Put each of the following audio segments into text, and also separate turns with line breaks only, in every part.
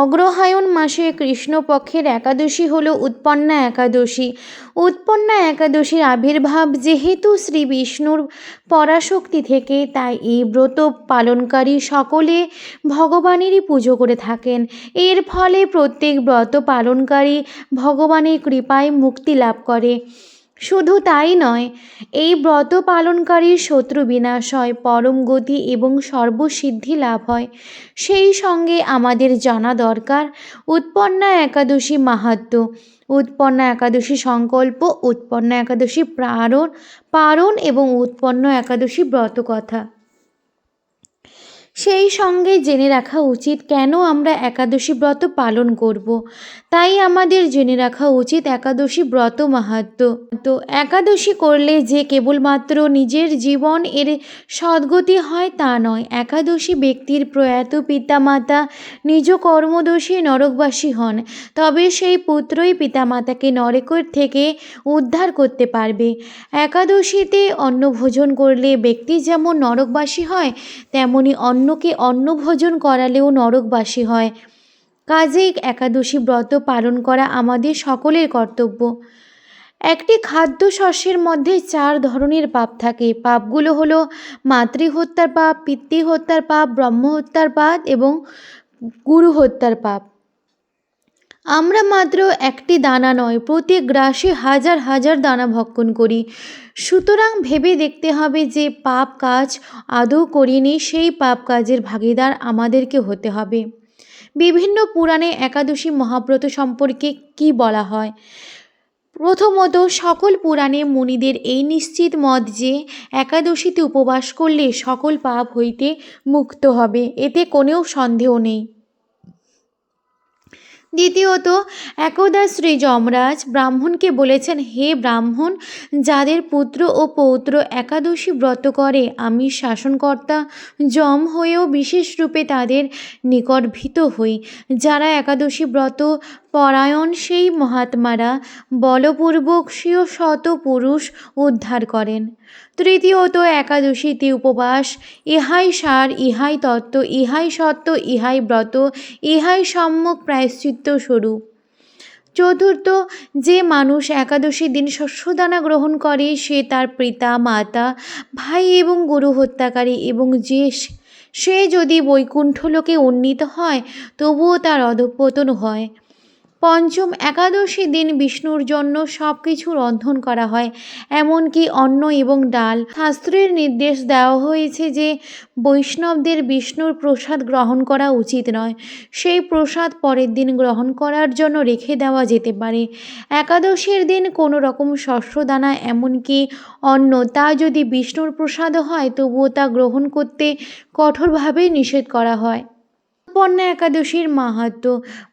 অগ্রহায়ণ মাসে কৃষ্ণপক্ষের একাদশী হল উৎপন্না একাদশী। উৎপন্না একাদশীর আবির্ভাব যেহেতু শ্রী বিষ্ণুর পরাশক্তি থেকে, তাই এই ব্রত পালনকারী সকলে ভগবানেরই পুজো করে থাকেন। এর ফলে প্রত্যেক ব্রত পালনকারী ভগবানের কৃপায় মুক্তি লাভ করে। শুধু তাই নয়, এই ব্রত পালনকারীর শত্রু বিনাশ হয়, পরম গতি এবং সর্বসিদ্ধি লাভ হয়। সেই সঙ্গে আমাদের জানা দরকার, উৎপন্না একাদশী মাহাত্ম, উৎপন্ন একাদশী সংকল্প, উৎপন্ন একাদশী প্রারণ, পারণ এবং উৎপন্ন একাদশী ব্রত কথা সেই সঙ্গে জেনে রাখা উচিত কেন আমরা একাদশী ব্রত পালন করব। তাই আমাদের জেনে রাখা উচিত একাদশী ব্রত মাহাত্ম তো একাদশী করলে যে কেবলমাত্র নিজের জীবন এর সদ্গতি হয় তা নয়, একাদশী ব্যক্তির প্রয়াত পিতামাতা নিজ কর্মদোষী নরকবাসী হন, তবে সেই পুত্রই পিতামাতাকে নরকের থেকে উদ্ধার করতে পারবে একাদশীতে অন্ন ভোজন করলে ব্যক্তি যেমন নরকবাসী হয়, তেমনি অন্যকে অন্নভোজন করালেও নরকবাসী হয়। কাজেই একাদশী ব্রত পালন করা আমাদের সকলের কর্তব্য। একটি খাদ্য শস্যের মধ্যে চার ধরনের পাপ থাকে। পাপগুলো হলো মাতৃহত্যার পাপ, পিতৃহত্যার পাপ, ব্রহ্মহত্যার পাপ এবং গুরু হত্যার পাপ। আমরা মাত্র একটি দানা নয়, প্রতি গ্রাসে হাজার হাজার দানা ভক্ষণ করি। সুতরাং ভেবে দেখতে হবে যে পাপ কাজ আদৌ করিনি, সেই পাপ কাজের ভাগিদার আমাদেরকে হতে হবে। বিভিন্ন পুরাণে একাদশী মহাব্রত সম্পর্কে কি বলা হয়? প্রথমত, সকল পুরাণে মুনিদের এই নিশ্চিত মত যে একাদশীতে উপবাস করলে সকল পাপ হইতে মুক্ত হবে, এতে কোনেও সন্দেহ নেই। দ্বিতীয়ত, একদা শ্রী যমরাজ ব্রাহ্মণকে বলেছেন, হে ব্রাহ্মণ, যাদের পুত্র ও পৌত্র একাদশী ব্রত করে, আমি শাসনকর্তা, যম হয়েও বিশেষ রূপে তাদের নিকট ভীত হই। যারা একাদশী ব্রত পরায়ণ সেই মহাত্মারা বলপূর্বক স্বীয় শত পুরুষ উদ্ধার করেন। তৃতীয়ত একাদশীতে উপবাস, ইহাই সার, ইহাই তত্ত্ব, ইহাই সত্য, ইহাই ব্রত, ইহাই সম্যক প্রায়শ্চিত্ত স্বরূপ। চতুর্থ, যে মানুষ একাদশী দিন শস্যদানা গ্রহণ করে, সে তার পিতা, মাতা, ভাই এবং গুরু হত্যাকারী এবং যে সে যদি বৈকুণ্ঠলোকে উন্নীত হয়, তবুও তার অধঃপতন হয়। পঞ্চম একাদশী দিন বিষ্ণুর জন্য সব কিছু রন্ধন করা হয়, এমনকি অন্ন এবং ডাল। শাস্ত্রের নির্দেশ দেওয়া হয়েছে যে, বৈষ্ণবদের বিষ্ণুর প্রসাদ গ্রহণ করা উচিত নয়। সেই প্রসাদ পরের দিন গ্রহণ করার জন্য রেখে দেওয়া যেতে পারে। একাদশীর দিন কোনো রকম শস্যদানা এমনকি অন্ন, তা যদি বিষ্ণুর প্রসাদ হয়, তবুও তা গ্রহণ করতে কঠোরভাবে নিষেধ করা হয়। পণ্যা একাদশীর মাহাত্ম,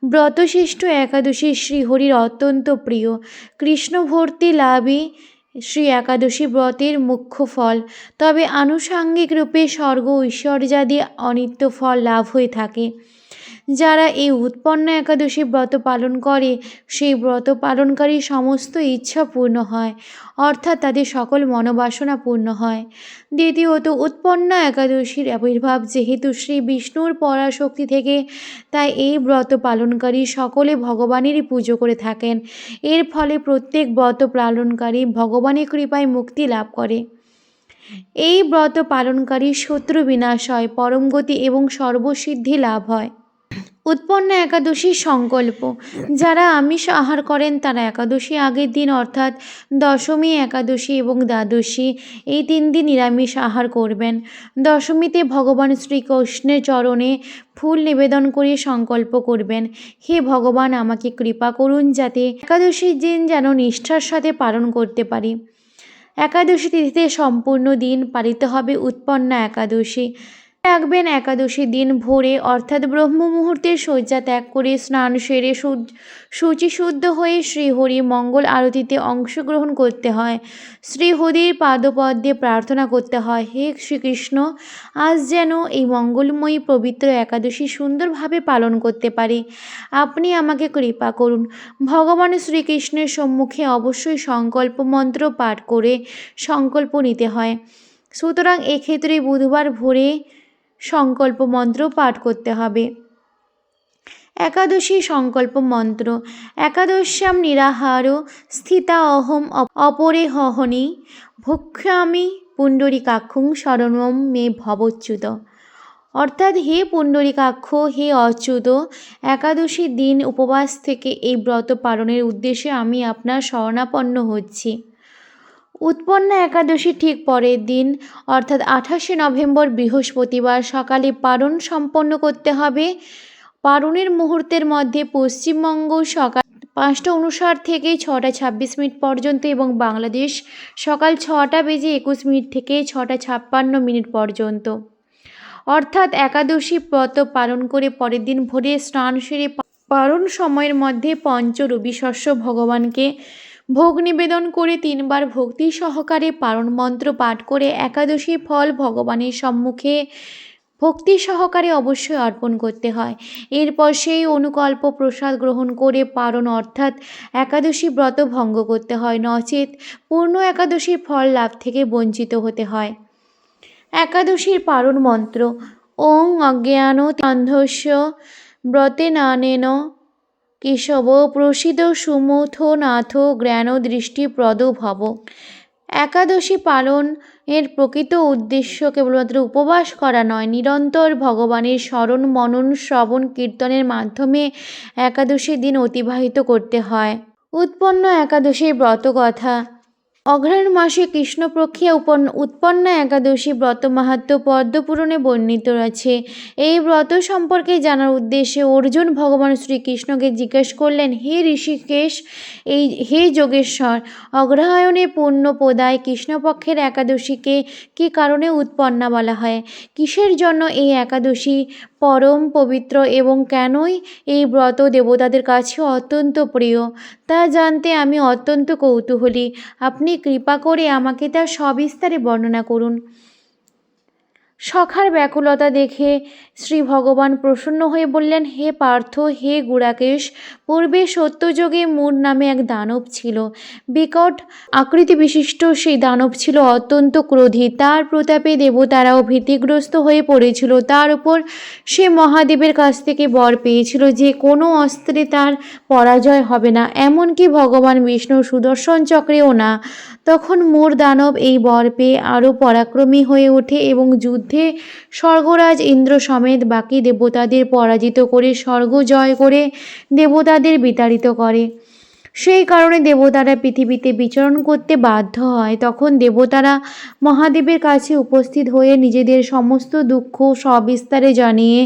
ব্রতশ্রেষ্ঠ একাদশী শ্রীহরির অত্যন্ত প্রিয়, কৃষ্ণভর্তি লাভই শ্রী একাদশী ব্রতের মুখ্য ফল। তবে আনুষাঙ্গিক রূপে স্বর্গ ঐশ্বর্যাদি অনিত্য ফল লাভ হয়ে থাকে। যারা এই উৎপন্ন একাদশী ব্রত পালন করে, সেই ব্রত পালনকারী সমস্ত ইচ্ছা পূর্ণ হয়, অর্থাৎ তাদের সকল মনোবাসনা পূর্ণ হয়। দ্বিতীয়ত, উৎপন্ন একাদশীর আবির্ভাব যেহেতু শ্রী বিষ্ণুর পরাশক্তি থেকে, তাই এই ব্রত পালনকারী সকলে ভগবানেরই পুজো করে থাকেন। এর ফলে প্রত্যেক ব্রত পালনকারী ভগবানের কৃপায় মুক্তি লাভ করে। এই ব্রত পালনকারী শত্রু বিনাশ হয়, পরম গতি এবং সর্বসিদ্ধি লাভ হয়। উৎপন্ন একাদশীর সংকল্প। যারা আমিষ আহার করেন, তারা একাদশী আগের দিন, অর্থাৎ দশমী একাদশী এবং দ্বাদশী, এই তিন দিন নিরামিষ আহার করবেন। দশমীতে ভগবান শ্রীকৃষ্ণের চরণে ফুল নিবেদন করে সংকল্প করবেন, হে ভগবান, আমাকে কৃপা করুন যাতে একাদশীর দিন যেন নিষ্ঠার সাথে পালন করতে পারি। একাদশী তিথিতে সম্পূর্ণ দিন পালিত হবে উৎপন্না একাদশী। রাখবেন একাদশী দিন ভোরে, অর্থাৎ ব্রহ্ম মুহূর্তে শয্যা ত্যাগ করে স্নান সেরে শুচি শুদ্ধ হয়ে শ্রীহরি মঙ্গল আরতিতে অংশগ্রহণ করতে হয়। শ্রীহরির পাদপদ্মে প্রার্থনা করতে হয়, হে শ্রীকৃষ্ণ, আজ যেন এই মঙ্গলময়ী পবিত্র একাদশী সুন্দরভাবে পালন করতে পারি। আপনি আমাকে কৃপা করুন। ভগবান শ্রীকৃষ্ণের সম্মুখে অবশ্যই সংকল্প মন্ত্র পাঠ করে সংকল্প নিতে হয়। সুতরাং এক্ষেত্রে বুধবার ভোরে সংকল্প মন্ত্র পাঠ করতে হবে। একাদশী সংকল্প মন্ত্র। একাদশ্যাম নিরাহার স্থিতা অহম অপ- অপরে হহনি ভক্ষ্যামি পুণ্ডরিকাক্ষং শরণম মে ভবচ্যুত। অর্থাৎ হে পুণ্ডরিকাক্ষ, হে অচ্যুত, একাদশী দিন উপবাস থেকে এই ব্রত পালনের উদ্দেশ্যে আমি আপনার শরণাপন্ন হচ্ছি। উৎপন্ন একাদশী ঠিক পরের দিন, অর্থাৎ আঠাশে নভেম্বর বৃহস্পতিবার সকালে পারণ সম্পন্ন করতে হবে। পারণের মুহূর্তের মধ্যে পশ্চিমবঙ্গ সকাল পাঁচটা উনষাট থেকে ছটা ছাব্বিশ মিনিট পর্যন্ত এবং বাংলাদেশ সকাল ছটা বেজে একুশ মিনিট থেকে ছটা ছাপ্পান্ন মিনিট পর্যন্ত। অর্থাৎ একাদশী ব্রত পালন করে পরের দিন ভোরে স্নান সেরে পা- পালন সময়ের মধ্যে পঞ্চ রবি শস্য ভগবানকে ভোগ নিবেদন করে তিনবার ভক্তি সহকারে পারণ মন্ত্র পাঠ করে একাদশী ফল ভগবানের সম্মুখে ভক্তি সহকারে অবশ্যই অর্পণ করতে হয়। এরপর সেই অনুকল্প প্রসাদ গ্রহণ করে পারণ অর্থাৎ একাদশী ব্রত ভঙ্গ করতে হয়। নচেত পূর্ণ একাদশীর ফল লাভ থেকে বঞ্চিত হতে হয়। একাদশীর পারণ মন্ত্র, ওং অজ্ঞান অন্ধস্য ব্রতে নানেন কেশব, প্রসিদ্ধ সুমথ নাথ জ্ঞান দৃষ্টিপ্রদ ভব একাদশী পালন এর প্রকৃত উদ্দেশ্য কেবলমাত্র উপবাস করা নয়, নিরন্তর ভগবানের স্মরণ, মনন, শ্রবণ, কীর্তনের মাধ্যমে একাদশী দিন অতিবাহিত করতে হয়। উৎপন্ন একাদশীর ব্রত কথা অঘ্রাণ মাসে কৃষ্ণপক্ষিয়া উপন্ন উৎপন্ন একাদশী ব্রত মাহাত্ম্য পদ্মপুরাণে বর্ণিত আছে এই ব্রত সম্পর্কে জানার উদ্দেশ্যে অর্জুন ভগবান শ্রীকৃষ্ণকে জিজ্ঞেস করলেন, হে ঋষিকেশ, এই হে যোগেশ্বর অগ্রহায়ণে পূর্ণ পোদায় কৃষ্ণপক্ষের একাদশীকে কী কারণে উৎপন্না বলা হয়? কিসের জন্য এই একাদশী পরম পবিত্র এবং কেনই এই ব্রত দেবতাদের কাছে অত্যন্ত প্রিয়? তা জানতে আমি অত্যন্ত কৌতূহলী। আপনি কৃপা করে আমাকে তার সবিস্তারে বর্ণনা করুন। সখার ব্যাকুলতা দেখে শ্রী ভগবান প্রসন্ন হয়ে বললেন, হে পার্থ, হে গুড়াকেশ পূর্বে সত্যযোগে মূর নামে এক দানব ছিল। বিকট আকৃতি বিশিষ্ট সেই দানব ছিল অত্যন্ত ক্রোধী। তার প্রতাপে দেবতারাও ভীতিগ্রস্ত হয়ে পড়েছিল। তার উপর সে মহাদেবের কাছ থেকে বর পেয়েছিল। যে কোনো অস্ত্রে তার পরাজয় হবে না। এমনকি ভগবান বিষ্ণু সুদর্শন চক্রেও না। তখন মোর দানব এই বর পেয়ে আরও পরাক্রমী হয়ে ওঠে এবং যুদ্ধে স্বর্গরাজ ইন্দ্র সমেত বাকি দেবতাদের পরাজিত করে স্বর্গ জয় করে দেবতাদের বিতাড়িত করে। সেই কারণে দেবতারা পৃথিবীতে বিচরণ করতে বাধ্য হয়। তখন দেবতারা মহাদেবের কাছে উপস্থিত হয়ে নিজেদের সমস্ত দুঃখ সবিস্তারে জানিয়ে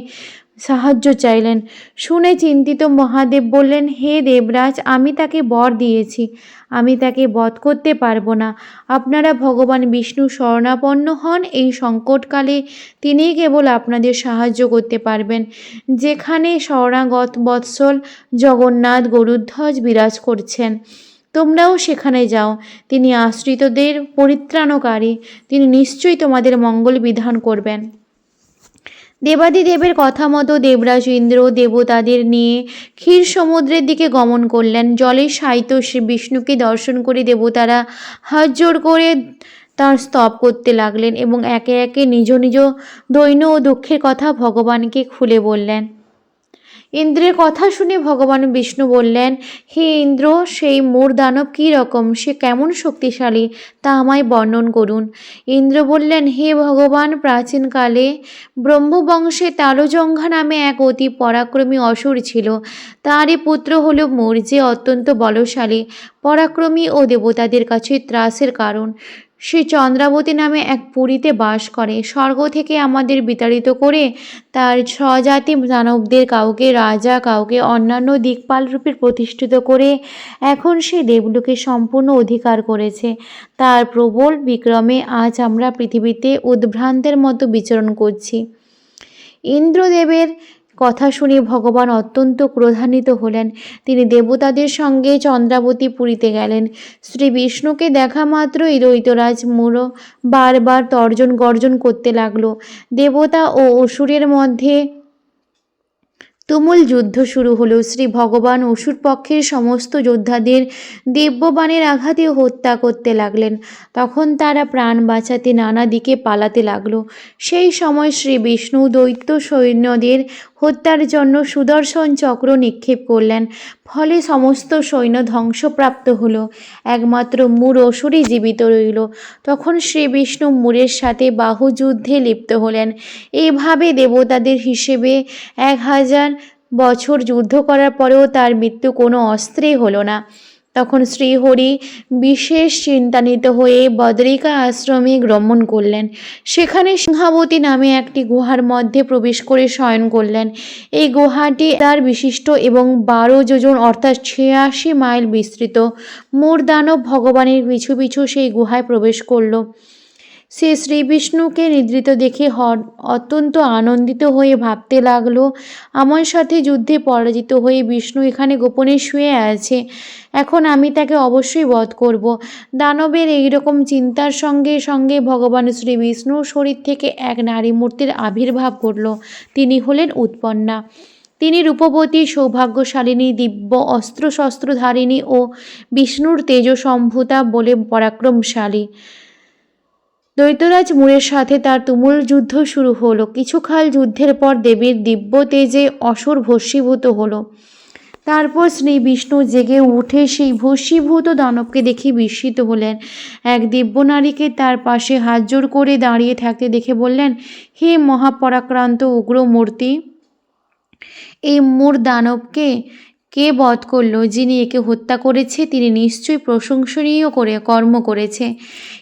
সাহায্য চাইলেন। শুনে চিন্তিত মহাদেব বললেন, হে দেবরাজ, আমি তাকে বর দিয়েছি। আমি তাকে বধ করতে পারব না। আপনারা ভগবান বিষ্ণু শরণাপন্ন হন। এই সংকটকালে তিনিই কেবল আপনাদের সাহায্য করতে পারবেন। যেখানে শরণাগত বৎসল জগন্নাথ গরুধ্বজ বিরাজ করছেন, তোমরাও সেখানে যাও। তিনি আশ্রিতদের পরিত্রাণকারী। তিনি নিশ্চয়ই তোমাদের মঙ্গল বিধান করবেন। দেবাদিদেবের কথা মতো দেবরাজ ইন্দ্র দেবতাদের নিয়ে ক্ষীর সমুদ্রের দিকে গমন করলেন। জলের সাহিত্য শ্রী বিষ্ণুকে দর্শন করে দেবতারা হাত জোর করে তার স্তব করতে লাগলেন এবং একে একে নিজ নিজ দৈন্য ও দুঃখের কথা ভগবানকে খুলে বললেন। ইন্দ্রের কথা শুনে ভগবান বিষ্ণু বললেন, হে ইন্দ্র, সেই মোর দানব কী রকম? সে কেমন শক্তিশালী? তা আমায় বর্ণন করুন। ইন্দ্র বললেন, হে ভগবান, প্রাচীনকালে ব্রহ্মবংশে তালজঙ্ঘা নামে এক অতি পরাক্রমী অসুর ছিল। তারই পুত্র হল মোর, যে অত্যন্ত বলশালী। পরাক্রমী ও দেবতাদের কাছে ত্রাসের কারণ। সে চন্দ্রাবতী নামে এক পুরীতে বাস করে। স্বর্গ থেকে আমাদের বিতাড়িত করে তার স্বজাতি দানবদের কাউকে, রাজা কাউকে, অন্যান্য দিকপাল রূপে প্রতিষ্ঠিত করে এখন সে দেবলোকে সম্পূর্ণ অধিকার করেছে। তার প্রবল বিক্রমে আজ আমরা পৃথিবীতে উদ্ভ্রান্তের মতো বিচরণ করছি। ইন্দ্রদেবের কথা শুনে ভগবান অত্যন্ত ক্রোধান্বিত হলেন। তিনি দেবতাদের সঙ্গে চন্দ্রাবতী পুরীতে গেলেন। শ্রী বিষ্ণুকে দেখা মাত্রই রৈতরাজ মূল বারবার তর্জন গর্জন করতে লাগল। দেবতা ও অসুরের মধ্যে তুমুল যুদ্ধ শুরু হলো শ্রী ভগবান অসুর পক্ষের সমস্ত যোদ্ধাদের দিব্যবাণের আঘাতে হত্যা করতে লাগলেন। তখন তারা প্রাণ বাঁচাতে নানা দিকে পালাতে লাগল। সেই সময় শ্রী বিষ্ণু দৈত্য সৈন্যদের হত্যার জন্য সুদর্শন চক্র নিক্ষেপ করলেন। ফলে সমস্ত সৈন্য ধ্বংসপ্রাপ্ত হলো। একমাত্র মূর অসুরই জীবিত রইল। তখন শ্রী বিষ্ণু মূরের সাথে বাহুযুদ্ধে লিপ্ত হলেন। এভাবে দেবতাদের হিসেবে এক হাজার বছর যুদ্ধ করার পরেও তার মৃত্যু কোনো অস্ত্রে হলো না। তখন শ্রীহরি বিশেষ চিন্তান্বিত হয়ে বদ্রিকা আশ্রমে গমন করলেন। সেখানে সিংহাবতী নামে একটি গুহার মধ্যে প্রবেশ করে শয়ন করলেন। এই গুহাটি তার বিশিষ্ট এবং বারো যোজন অর্থাৎ ছিয়াশি মাইল বিস্তৃত। মূর দানব ভগবানের পিছু পিছু সেই গুহায় প্রবেশ করল। সে শ্রী বিষ্ণুকে নিদ্রিত দেখে অত্যন্ত আনন্দিত হয়ে ভাবতে লাগল, আমার সাথে যুদ্ধে পরাজিত হয়ে বিষ্ণু এখানে গোপনে শুয়ে আছে। এখন আমি তাকে অবশ্যই বধ করব। দানবের এইরকম চিন্তার সঙ্গে সঙ্গে ভগবান শ্রী বিষ্ণুর শরীর থেকে এক নারী মূর্তির আবির্ভাব ঘটল। তিনি হলেন উৎপন্না। তিনি রূপবতী, সৌভাগ্যশালিনী, দিব্য অস্ত্রশস্ত্রধারিণী ও বিষ্ণুর তেজসম্ভূতা বলে পরাক্রমশালী। দৈত্যরাজ মুরের সাথে তার তুমুল যুদ্ধ শুরু হলো। কিছুকাল যুদ্ধের পর দেবীর দিব্য তেজে অসুর ভস্মীভূত হলো। তারপর শ্রী বিষ্ণু জেগে উঠে সেই ভস্মীভূত দানবকে দেখে বিস্মিত হলেন। এক দিব্য নারীকে তার পাশে হাত জোড় করে দাঁড়িয়ে থাকতে দেখে বললেন, হে মহাপরাক্রান্ত উগ্র মূর্তি এই মূর দানবকে কে বধ করল যিনি একে হত্যা করেছে? তিনি নিশ্চয়ই প্রশংসনীয় করে কর্ম করেছে।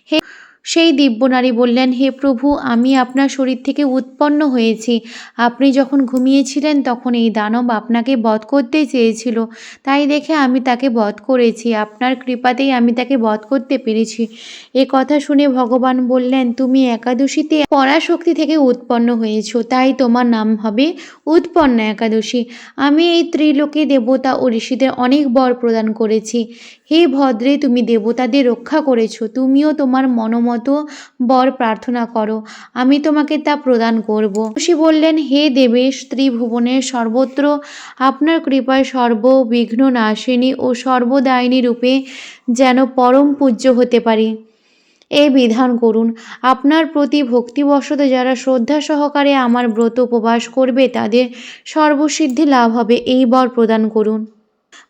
হে সেই দিব্যনারী বললেন, হে প্রভু, আমি আপনার শরীর থেকে উৎপন্ন হয়েছি। আপনি যখন ঘুমিয়েছিলেন, তখন এই দানব আপনাকে বধ করতে চেয়েছিল। তাই দেখে আমি তাকে বধ করেছি। আপনার কৃপাতেই আমি তাকে বধ করতে পেরেছি। এ কথা শুনে ভগবান বললেন, তুমি একাদশীতে পরাশক্তি থেকে উৎপন্ন হয়েছ। তাই তোমার নাম হবে উৎপন্ন একাদশী। আমি এই ত্রিলোকে দেবতা ও ঋষিদের অনেক বর প্রদান করেছি। হে ভদ্রে, তুমি দেবতাদের রক্ষা করেছ, তুমিও তোমার মনোমতো বর প্রার্থনা করো, আমি তোমাকে তা প্রদান করব। ঋষি বললেন, হে দেবেশ, ত্রিভুবনের সর্বত্র আপনার কৃপায় সর্ববিঘ্ন নাশিনী ও সর্বদায়িনী রূপে যেন পরম পূজ্য হতে পারি। এই বিধান করুন, আপনার প্রতি ভক্তিবশত যারা শ্রদ্ধা সহকারে আমার ব্রত উপবাস করবে, তাদের সর্বসিদ্ধি লাভ হবে, এই বর প্রদান করুন।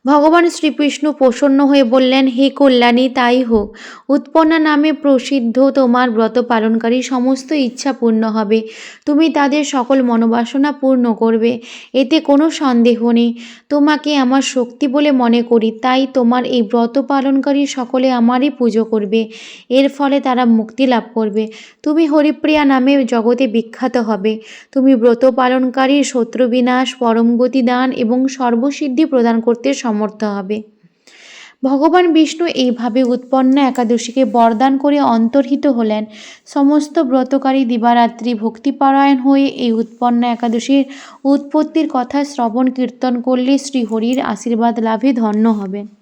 ভগবান শ্রীকৃষ্ণ প্রসন্ন হয়ে বললেন, হে কল্যাণী, তাই হোক। উৎপন্না নামে প্রসিদ্ধ তোমার ব্রত পালনকারী সমস্ত ইচ্ছা পূর্ণ হবে। তুমি তাদের সকল মনোবাসনা পূর্ণ করবে। এতে কোনো সন্দেহ নেই। তোমাকে আমার শক্তি বলে মনে করি, তাই তোমার এই ব্রত পালনকারী সকলে আমারই পুজো করবে। এর ফলে তারা মুক্তি লাভ করবে। তুমি হরিপ্রিয়া নামে জগতে বিখ্যাত হবে। তুমি ব্রত পালনকারী শত্রু বিনাশ পরমগতি দান এবং সর্বসিদ্ধি প্রদান করতে সমর্থ হবে। ভগবান বিষ্ণু এইভাবে উৎপন্ন একাদশীকে বরদান করে অন্তর্হিত হলেন। সমস্ত ব্রতকারী দিবারাত্রি ভক্তিপরায়ণ হয়ে এই উৎপন্ন একাদশীর উৎপত্তির কথা শ্রবণ কীর্তন করলে শ্রীহরির আশীর্বাদ লাভে ধন্য হবেন।